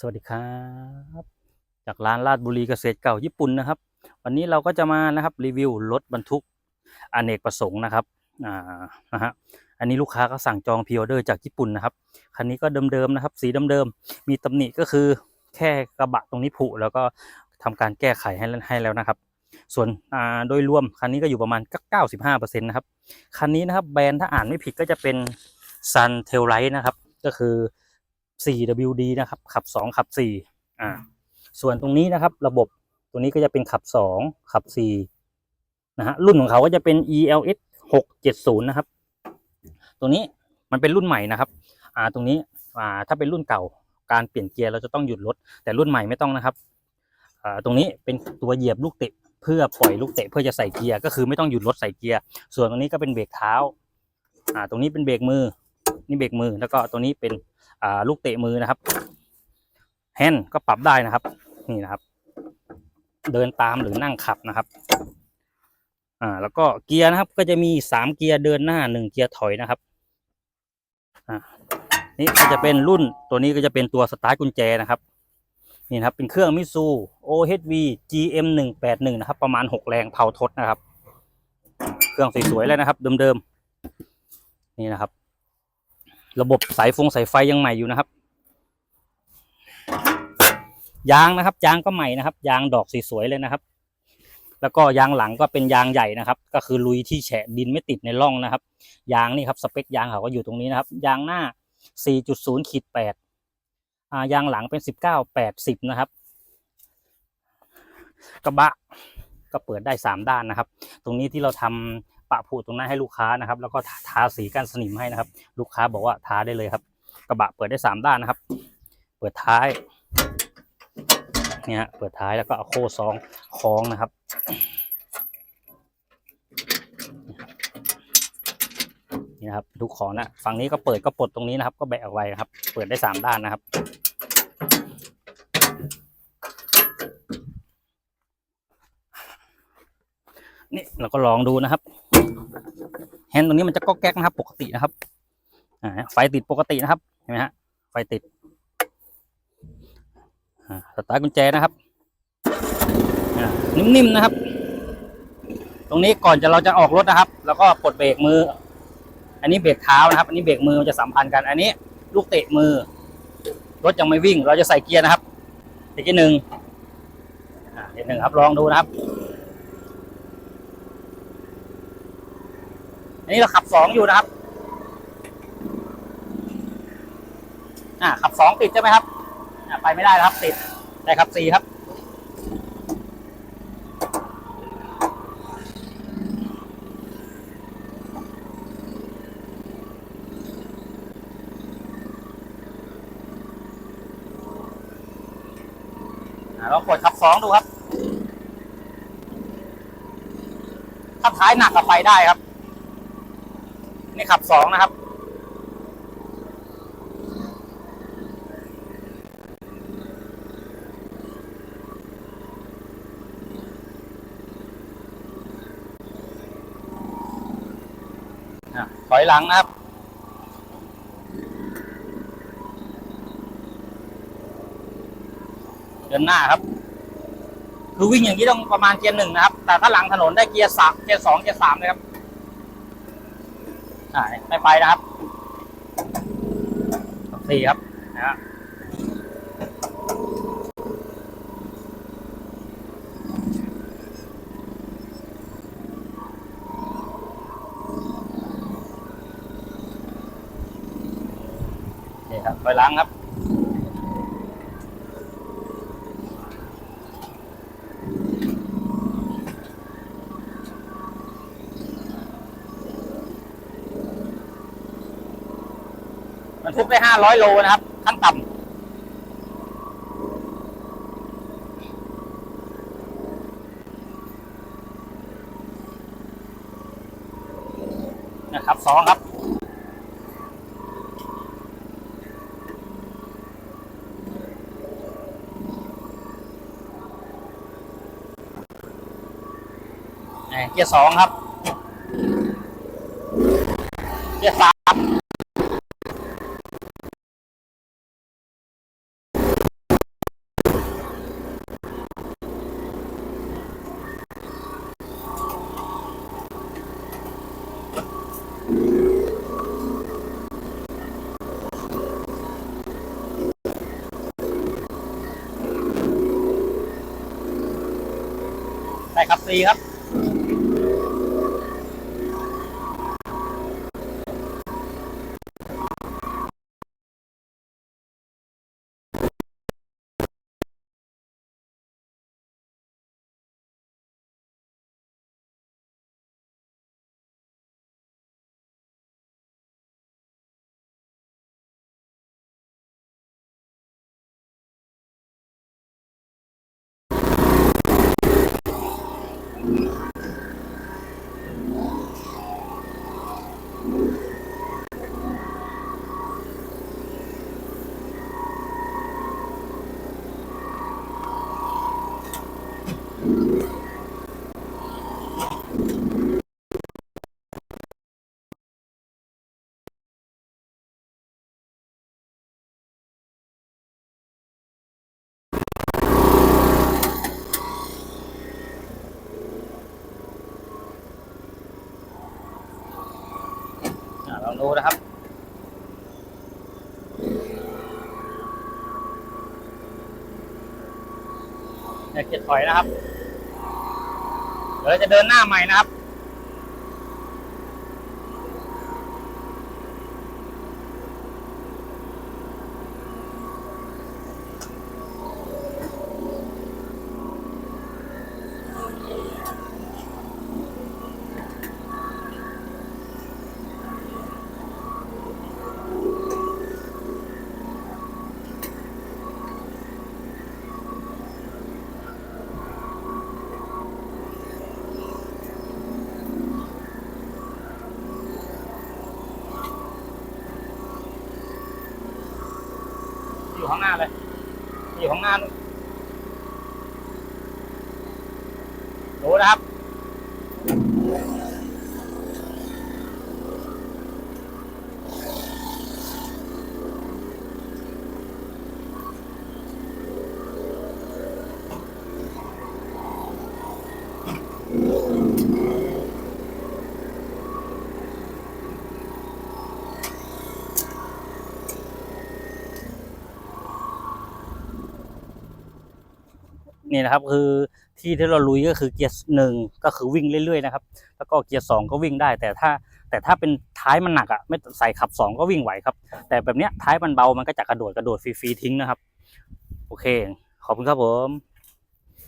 สวัสดีครับ จากร้านลาดบุรีเกษตรเก่าญี่ปุ่นนะครับ วันนี้เราก็จะมานะครับรีวิวรถบรรทุกอเนกประสงค์นะครับอ่านะฮะอันนี้ลูกค้าก็สั่งจองพิออเดอร์จากญี่ปุ่นนะครับคันนี้ก็เดิมๆนะครับ สีเดิมๆมีตำหนิก็คือแค่กระบะตรงนี้ผุแล้วก็ทำการแก้ไขให้ให้แล้วนะครับ ส่วนอ่าโดยรวมคันนี้ก็อยู่ประมาณ 95%นะครับคันนี้นะครับแบรนด์ถ้าอ่านไม่ผิดก็จะเป็น Sun Tail Light นะครับก็คือ 4WD นะครับ ขับ 2 ขับ 4 อ่า ส่วนตรงนี้นะครับ ระบบตรงนี้ก็จะเป็นขับ 2 ขับ 4 นะฮะ รุ่นของเขาก็จะเป็น ELS 670 นะครับตรงนี้มันเป็นรุ่นใหม่นะครับ อ่า ตรงนี้ อ่า ถ้าเป็นรุ่นเก่า การเปลี่ยนเกียร์เราจะต้องหยุดรถ แต่รุ่นใหม่ไม่ต้องนะครับ อ่า ตรงนี้เป็นตัวเหยียบลูกเตะ เพื่อปล่อยลูกเตะเพื่อจะใส่เกียร์ ก็คือไม่ต้องหยุดรถใส่เกียร์ ส่วนตรงนี้ก็เป็นเบรกเท้า อ่า ตรงนี้เป็นเบรกมือ นี่เบรกมือ แล้วก็ตัวนี้เป็นอ่า ลูกเตะมือนะครับแฮนด์ก็ปรับได้นะครับ นี่นะครับ เดินตามหรือนั่งขับนะครับอ่าแล้วก็เกียร์นะครับก็จะมีสามเกียร์เดินหน้าหนึ่งเกียร์ถอยนะครับอ่านี่ก็จะเป็นรุ่นตัวนี้ก็จะเป็นตัวสตาร์ทกุญแจนะครับนี่นะครับเป็นเครื่องมิซู OHV GM 1 8 1นะครับ ประมาณหกแรงเผาทดนะครับ เครื่องสวยๆเลยนะครับ เดิมๆนี่นะครับ ระบบสายฟงสายไฟยังใหม่อยู่นะครับ ยางนะครับ ยางก็ใหม่นะครับ ยางดอกสวยๆเลยนะครับ แล้วก็ยางหลังก็เป็นยางใหญ่นะครับ ก็คือลุยที่แฉะดินไม่ติดในร่องนะครับ ยางนี่ครับสเปคยางเขาก็อยู่ตรงนี้นะครับ ยางหน้า 4.0ขีด8อ่ายางหลังเป็น 19 80 นะครับ กระบะก็เปิดได้ 3 ด้านนะครับ ตรงนี้ที่เราทำ ปะผุตรงนั้นให้ลูกค้านะครับ แล้วก็ทาสีกันสนิมให้นะครับ ลูกค้าบอกว่าทาได้เลยครับ กระบะเปิดได้สามด้านนะครับ เปิดท้ายเนี่ยฮะเปิดท้ายแล้วก็เอาโค้ซองคล้องนะครับนี่นะครับทุกของนะฝั่งนี้ก็เปิดก็ปลดตรงนี้นะครับ ก็แบะออกไว้นะครับ เปิดได้สามด้านนะครับนี่เราก็ลองดูนะครับ นด์ตรงนี้มันจะก็แก๊กนะครับ ปกตินะครับอ่าไฟติดปกตินะครับเห็นไหมฮะไฟติดอ่าสตาร์ทกุญแจนะครับอ่านิ่มๆนะครับ ตรงนี้ก่อนจะเราจะออกรถนะครับ แล้วก็ปลดเบรกมือ อันนี้เบรกเท้านะครับ อันนี้เบรกมือมันจะสัมพันธ์กัน อันนี้ ลูกเตะมือ รถยังไม่วิ่ง เราจะใส่เกียร์นะครับอีกทีหนึ่งอ่าอีกหนึ่งครับลองดูนะครับ อันนี้เราขับสองอยู่นะครับ อ่าขับสองติดใช่ไหมครับ อ่าไปไม่ได้นะครับ ติดได้ขับสี่ครับอ่าเรากดขับสองดูครับ ถ้าท้ายหนักก็ไปได้ครับ นี่ขับสองนะครับ ถอยหลังนะครับเดินหน้าครับ คือวิ่งอย่างนี้ต้องประมาณเกียร์หนึ่งนะครับ แต่ถ้าหลังถนนได้เกียร์สามเกียร์สองเกียร์สามเลยครับ อ่าไม่ไปนะครับสี่ครับนะฮะนี่ครับไปล้างครับันทุกได้ห้าร้อยโลนะครับขั้นต่ำนะครับสองครับเอ่อเกียร์สองครับ เกียร์สาม ครับฟรีครับ ลองดูนะครับอย่าเกียดถอยนะครับ ดี๋ยวเราจะเดินหน้าใหม่นะครับ อยู่ข้างหน้านู่นดูนะครับ นี่นะครับ คือที่ที่เราลุยก็คือเกียร์หนึ่งก็คือวิ่งเรื่อยๆนะครับ แล้วก็เกียร์สองก็วิ่งได้ แต่ถ้าแต่ถ้าเป็นท้ายมันหนักอะไม่ใส่ขับสองก็วิ่งไหวครับ แต่แบบเนี้ยท้ายมันเบามันก็จะกระโดดกระโดดฟรีๆทิ้งนะครับ โอเค ขอบคุณครับผม